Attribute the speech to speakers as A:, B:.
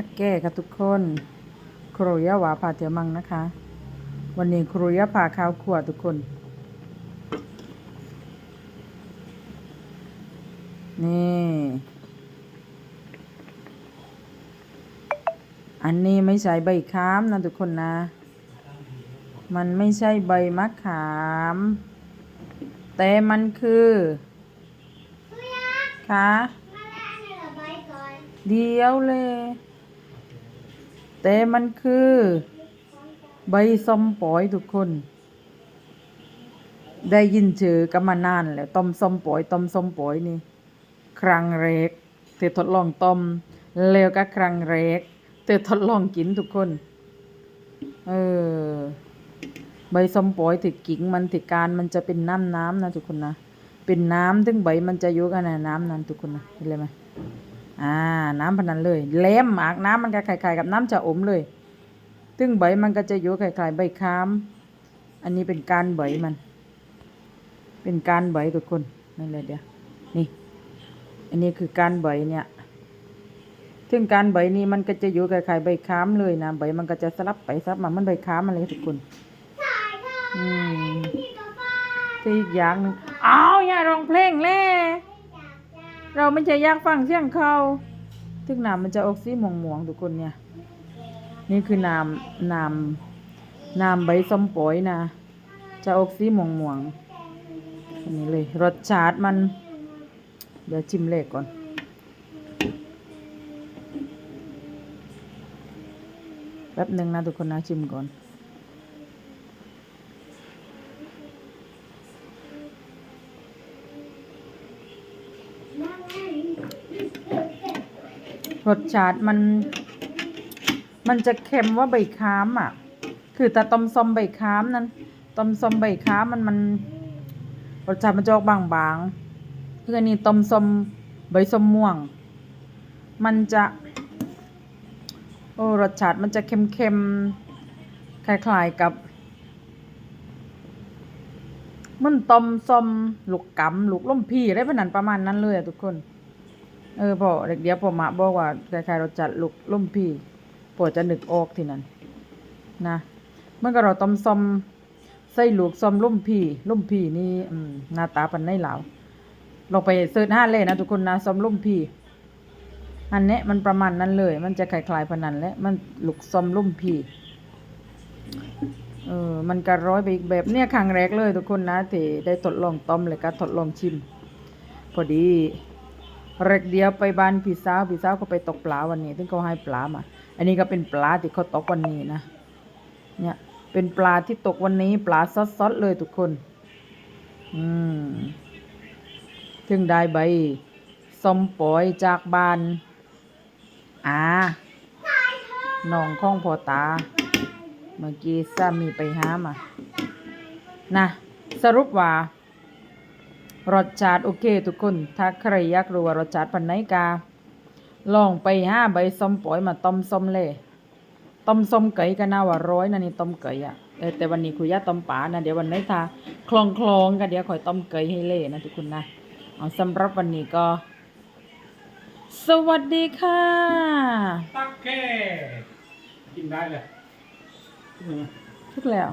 A: ทักแก่กับทุกคน ครูยะหวาพาเที่ยวมังนะคะ วันนี้ครูยะพาข้าวขัวทุกคน นี่ อันนี้ไม่ใช่ใบขามนะทุกคนนะ มันไม่ใช่ใบมะขาม แต่มันคือค่ะเดียวเลย แต่มันคือ ใบส้มปอยทุกคน ได้ยินชื่อกันมานานแล้วต้มส้มปอยต้มส้มปอยนี่ ครั้งแรกเธอทดลองต้มแล้วก็ครั้งแรกเธอทดลองกินทุกคน เออใบส้มปอยถึกกิ่งมันถึกการมันจะเป็นน้ำน้ำนะทุกคนนะ เป็นน้ำถึงใบมันจะยุกันนะน้ำนั้นทุกคนนะเห็นเลยไหม อ่า น้ำพนันเลยแหลมหมากน้ำมันก็คล้ายๆกับน้ำจะอมเลยซึ่งใบมันก็จะอยู่คล้ายๆใบคาม อันนี้เป็นการใบมัน เป็นการใบทุกคนนั่นเลยเดี๋ยวนี่ อันนี้คือการใบเนี่ยซึ่งการใบนี้มันก็จะอยู่คล้ายๆใบคามเลยนะใบมันก็จะสลับไปสลับมามันใบคามอะไรทุกคนอืมที่อีกอย่างหนึงอ้าวย่าร้องเพลงแล่ เราไม่ใช่อยากฟังเสียงเขาทึงน้ำมันจะออกสีม่วงๆทุกคนเนี่ย นี่คือน้ำน้ำน้ำใบส้มปอยนะ จะออกสีม่วงๆอันนี้เลยรสชาติมัน เดี๋ยวชิมเลขก่อนแป๊บหนึ่งนะทุกคนนะชิมก่อน รสชาติมัน มันจะเค็มว่าใบค้ามอะ คือแต่ต้มส้มใบค้ามนั้นต้มส้มใบค้ามมันมันรสชาติมันจะออกบางๆคืออันนี้ต้มส้มใบส้มม่วง มันจะโอ้รสชาติมันจะเค็มๆคล้ายๆกับมันต้มส้มลูกกำลูกล่มพี่อะไรพวกนั้นประมาณนั้นเลยอะทุกคน เออพอเด็กเดียวพอมาบอกว่าคล้ายๆรสจัดลูกล่มพี่พอจะนึกออกที่นั่นนะเมื่อก็เราต้มส้มใส่ลูกส้มล่มพี่ล่มพี่นี่อืมหน้าตาปันในเหลาลองไปเสิร์ชห้าเลยนะทุกคนนะส้มล่มพี่อันนี้มันประมาณนั้นเลย มันจะคล้ายๆพนันและมันลูกส้มล่มพี่เออมันก็ร้อยไปอีกแบบเนี่ยครั้งแรกเลยทุกคนนะที่ได้ทดลองต้มเลยก็ทดลองชิม พอดี เร็กเดียวไปบ้านพี่สาวพี่สาวก็ไปตกปลาวันนี้ซึ่งเขาให้ปลามา อันนี้ก็เป็นปลาที่เขาตกวันนี้นะ เนี่ย เป็นปลาที่ตกวันนี้ ปลาซดๆเลยทุกคน อืมถึงได้ใบสมปอยจากบ้านอ่าน้องข้องพอตา เมื่อกี้สามีไปหามา นะ สรุปว่า รสชาติโอเคทุกคน ถ้าใครอยากรู้ว่ารสชาติปันไหนกา ลองไปห้าใบส้มปล่อยมาต้มส้มเลยต้มส้มไก่ก็น่าว่าร้อยนะนี่ต้มไก่อะเออแต่วันนี้คุยยาต้มป่านะเดี๋ยววันไหนทาคลองคลองๆกันเดี๋ยวคอยต้มไก่ให้เล่นะทุกคนนะเอาสำหรับวันนี้ก็ สวัสดีค่ะ
B: ตักแก่กินได้เลย
A: ทุกแล้ว